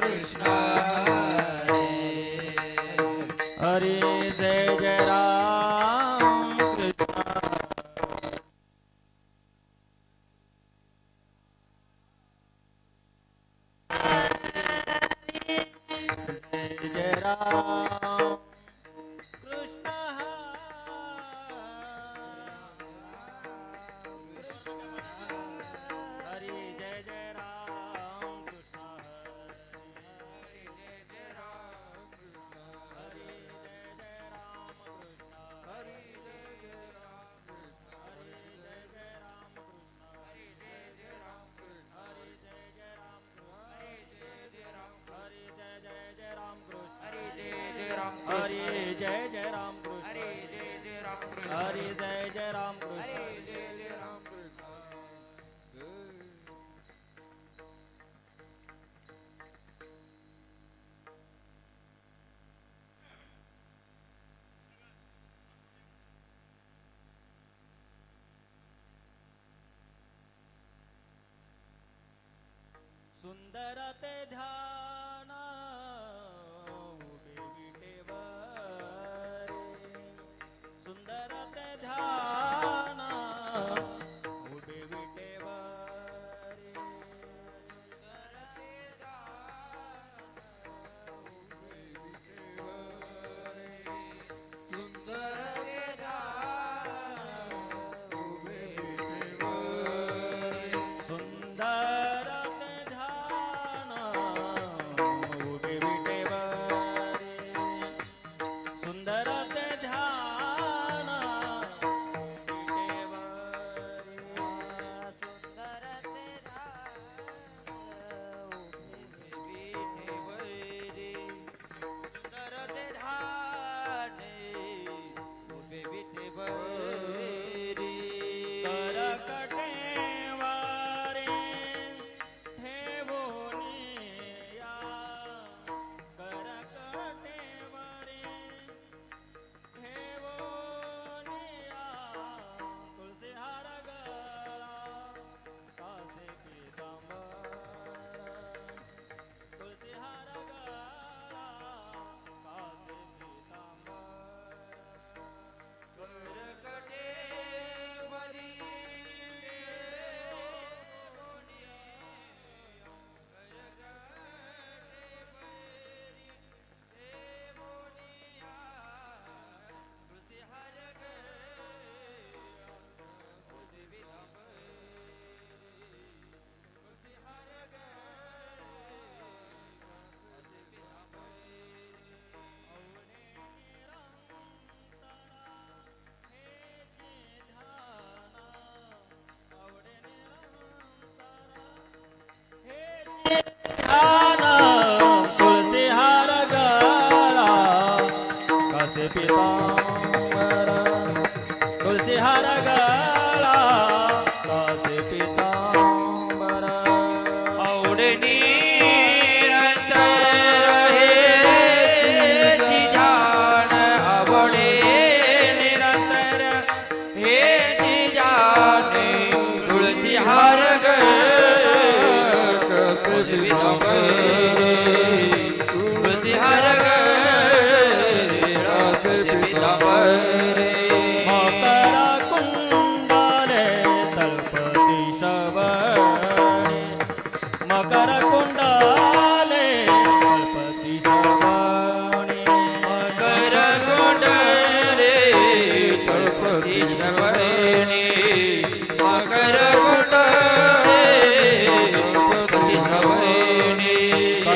Krishna. Krishna जय जय राम कृष्ण जय जय राम कृष्ण जय जय राम सुंदर ते ध्या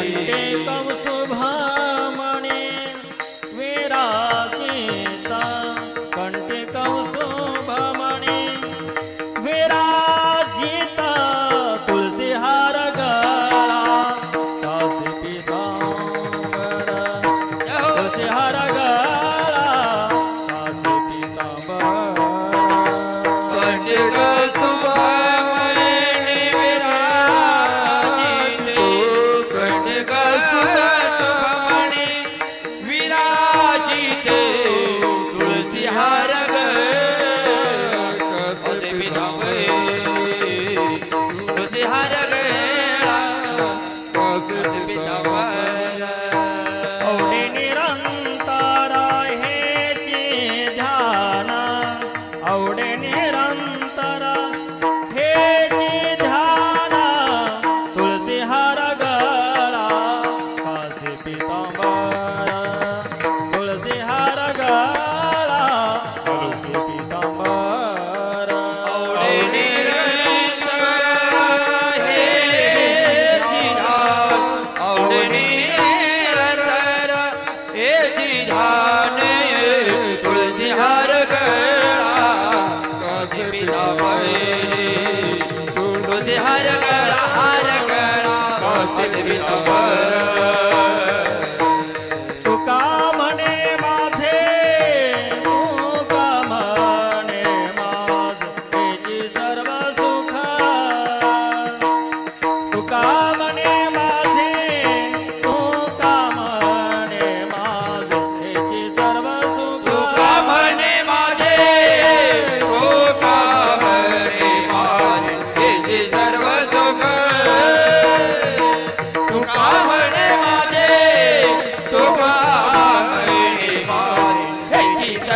घंटे कब सो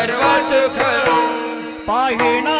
सर्वच खरं पाहिणा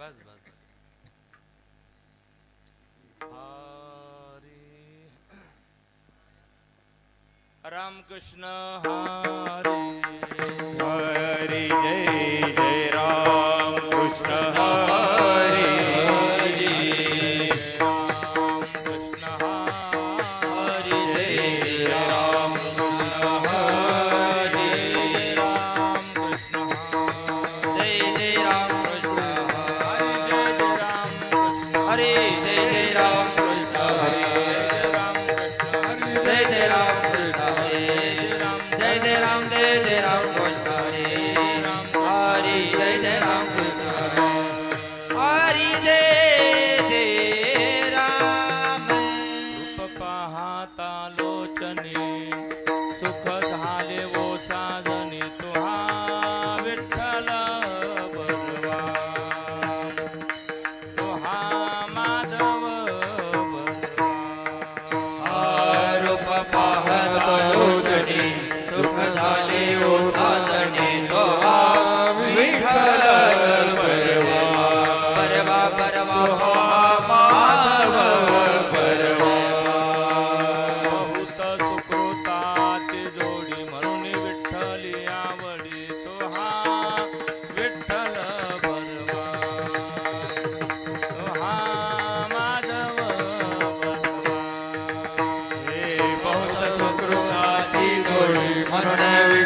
बस बस रामकृष्ण हरे। हरी।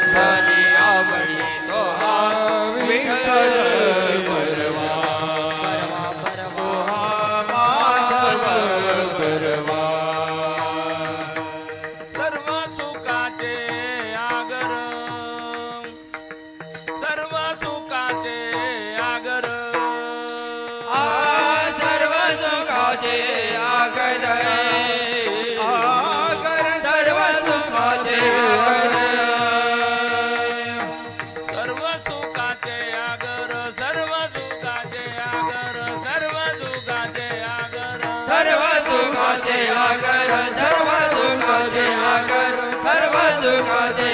prepared. God.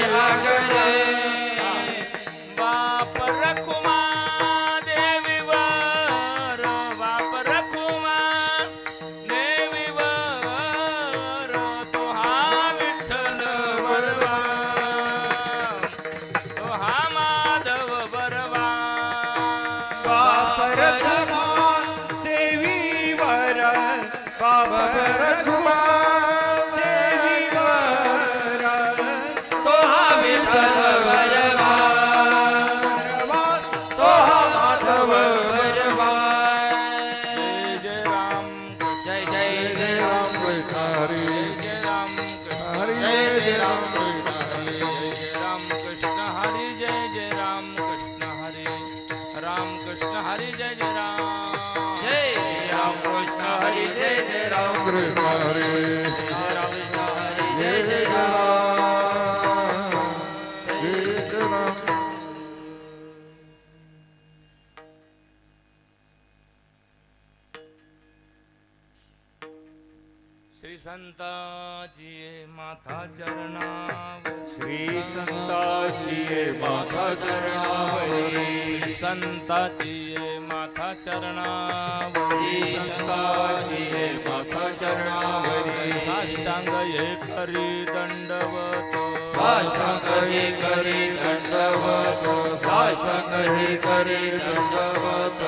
संताची माथा चरणावरी. संताची माथा चरणावरी. साष्टांग हे करी दंडवत. साष्टांग हे करी दंडवत. साष्टांग हे करी दंडवत.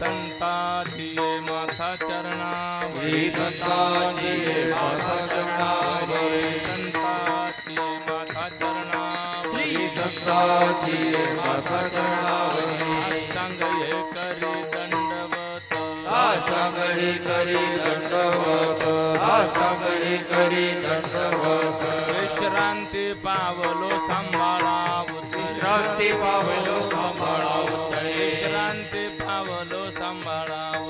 संताची माथा चरणावरी. संतांची माथा चरणावरी. संताची माथा चरणावरी. संतांची माथा चरणावरी. हे करी दंडवत साष्टांग हे करी दंडवत विश्रांती पावलो सांभाळाव विश्रांती पावलो सांभाळावत विश्रांती पावलो सांभाळाव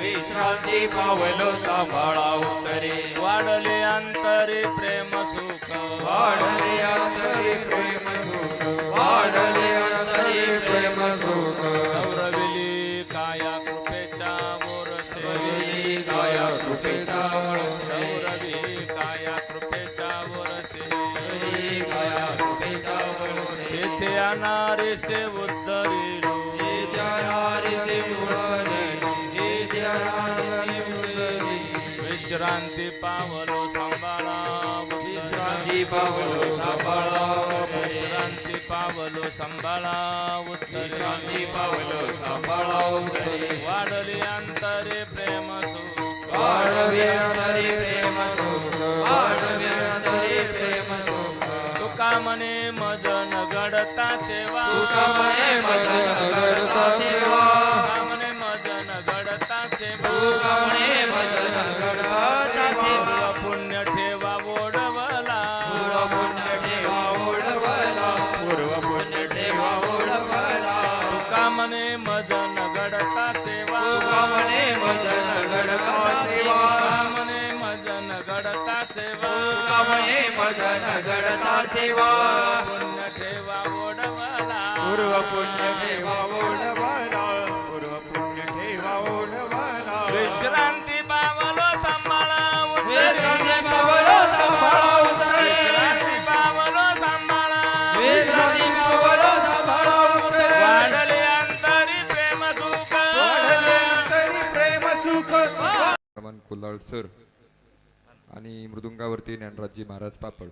विश्रांती पावलो सांभाळावत रे वाढले अंतरी प्रेम सुख. वाढले अंतरी प्रेम सुख. वाढले अंतरी प्रेम सुख. येणारे से उद्धरिलो उरली. विश्रांती पावलो विश्रांती पावलो सांभाळावत रे. विश्रांती पावलो सांभाळाव विश्रांती पावलो सांभाळावत रे. वाढली अंतरे प्रेम वाढवे अंतरी प्रेम वाढवे घडता सेवा। तुका म्हणे मदन घडता सेवा। म्हणे मजन घडता सेवा। तुका म्हणे मदन घडता सेवा। पुण्य ठेवा ओढवला। पूर्व पुण्य ठेवा ओढवला। पूर्व पुण्य ठेवा ओढवला। तुका म्हणे मजन घडता सेवा। तुका म्हणे मदन घडता सेवा। तुका म्हणे मजन घडता सेवा। तुका म्हणे मदन घडता सेवा। पूर्व पुण्य ठेवा पूर्व पुण्य ठेवा ओढवाला विश्रांती पावलो सांभाळा विश्रांती पावलो सांभाळा उतरे. विश्रांती पावलो सांभाळा. विश्रांती पावलो सांभाळा उतरे. वाढले अंतरी प्रेम सुख. तरी प्रेम सुख. रमण कुलाळ सर आणि मृदुंगावरती ज्ञानराजी महाराज पापड.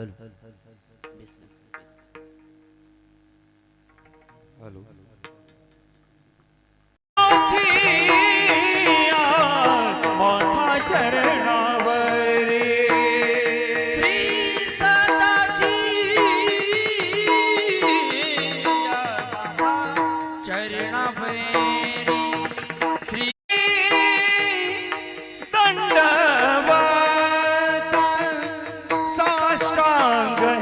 હેલો. હેલો